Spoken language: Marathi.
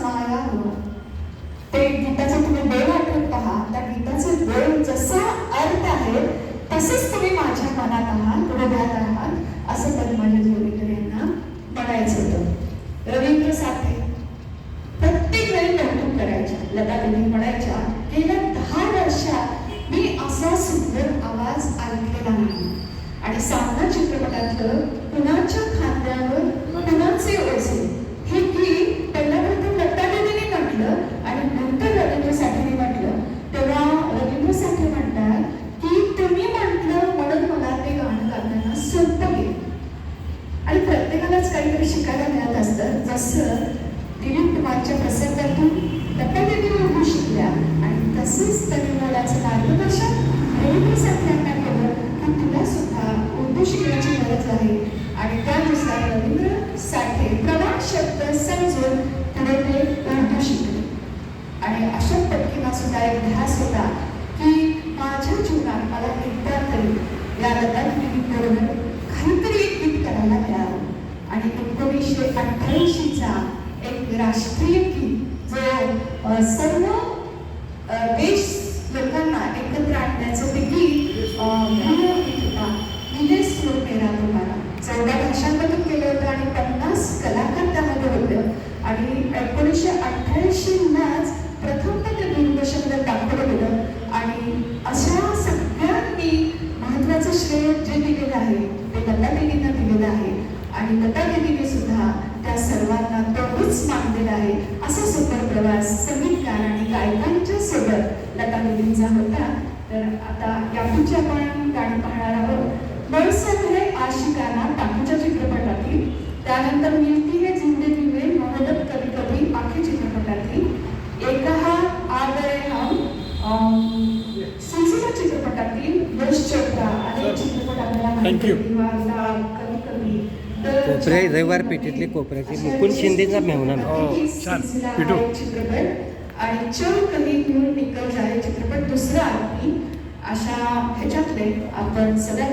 समाया हो ते गीताचं तुम्ही वेळ आठवत पहा. त्या गीताचे वेळ जसा अर्थ आहे तसंच तुम्ही माझ्या मनात आहात हृदयात आहात असं पद्माजी जोडीकर यांना म्हणायचं होतं. रवींद्र साठे प्रत्येक वेळी कौतुक करायच्या. लता देवी म्हणायच्या गेल्या दहा वर्षात मी असा सुंदर आवाज ऐकलेला नाही. आणि सामना चित्रपटातलं कुणाच्या खांद्यावर कुणाचे ओझे हे गीत पहिल्या प्रथम लता देवीने म्हटलं आणि नंतर रवींद्र साठेने म्हटलं तेव्हा रवींद्र साठे म्हणतात की तुम्ही म्हटलं म्हणून मला ते गाणं गाताना सोपं गेलं आणि प्रत्येकालाच काहीतरी शिकायला मिळत असतं. जसं दिलीप कुमारच्या प्रसंगातून लता देवी उर्दू शिकल्या आणि तसंच त्यांनी मार्गदर्शन रवींद्र साठ्यांना केलं की तुला सुद्धा उर्दू शिकण्याची गरज आहे. आणि त्यानुसार रवींद्र साठे प्रमाण शब्द समजून पुढे ते उर्दू शिकले आणि अशा पटकीना सुद्धा एक ध्यास होता की माझ्या जीवनात मला एकदा तरी या रथात बरोबर काहीतरी एक गीत करायला मिळालं आणि एकोणीसशे अठ्ठ्याऐंशीचा एक राष्ट्रीय गीत जो सर्व देश लोकांना एकत्र आणण्याचं ते गीत होता. विदेश सुर मेरा तुम्हाला. चौदा भाषांमधून केलं होतं आणि पन्नास कलाकार त्यामध्ये होतं. आणि एकोणीसशे अठ्ठ्याऐंशीलाच प्रथमतः ते दूरदर्शनवर दाखवलं गेलं. आणि अशा सगळ्यांनी महत्वाचं श्रेय जे दिलेलं आहे ते लता देवींना दिलेलं आहे. आणि लता देवीने सुद्धा त्या सर्वांना तेवढंच मान दिलं आहे. असा सुंदर प्रवास संगीतकार आणि गायकांच्या सोबत लता देवींचा होता. तर आता यापुढची आपण गाणी पाहणार आहोत. बळसर है आशिकाना टाकूच्या चित्रपटातील. त्यानंतर मिळती है जिंदगी में मोहब्बत कभी कभी आखे चित्रपटातील. एका हा आ गए हम अं, सिलसिला चित्रपटातील. यश चोप्रा अनेक चित्रपट आपल्याला कोपरे रविवार पेठेतले कोपऱ्याचे मुकुंद शिंदेचा मेहुणा मी. हो, छान. पिटू. हा आणि चल कधी घेऊन निकल जाय चित्रपट दुसरा आरोपी अशा ह्याच्यातले आपण सगळ्या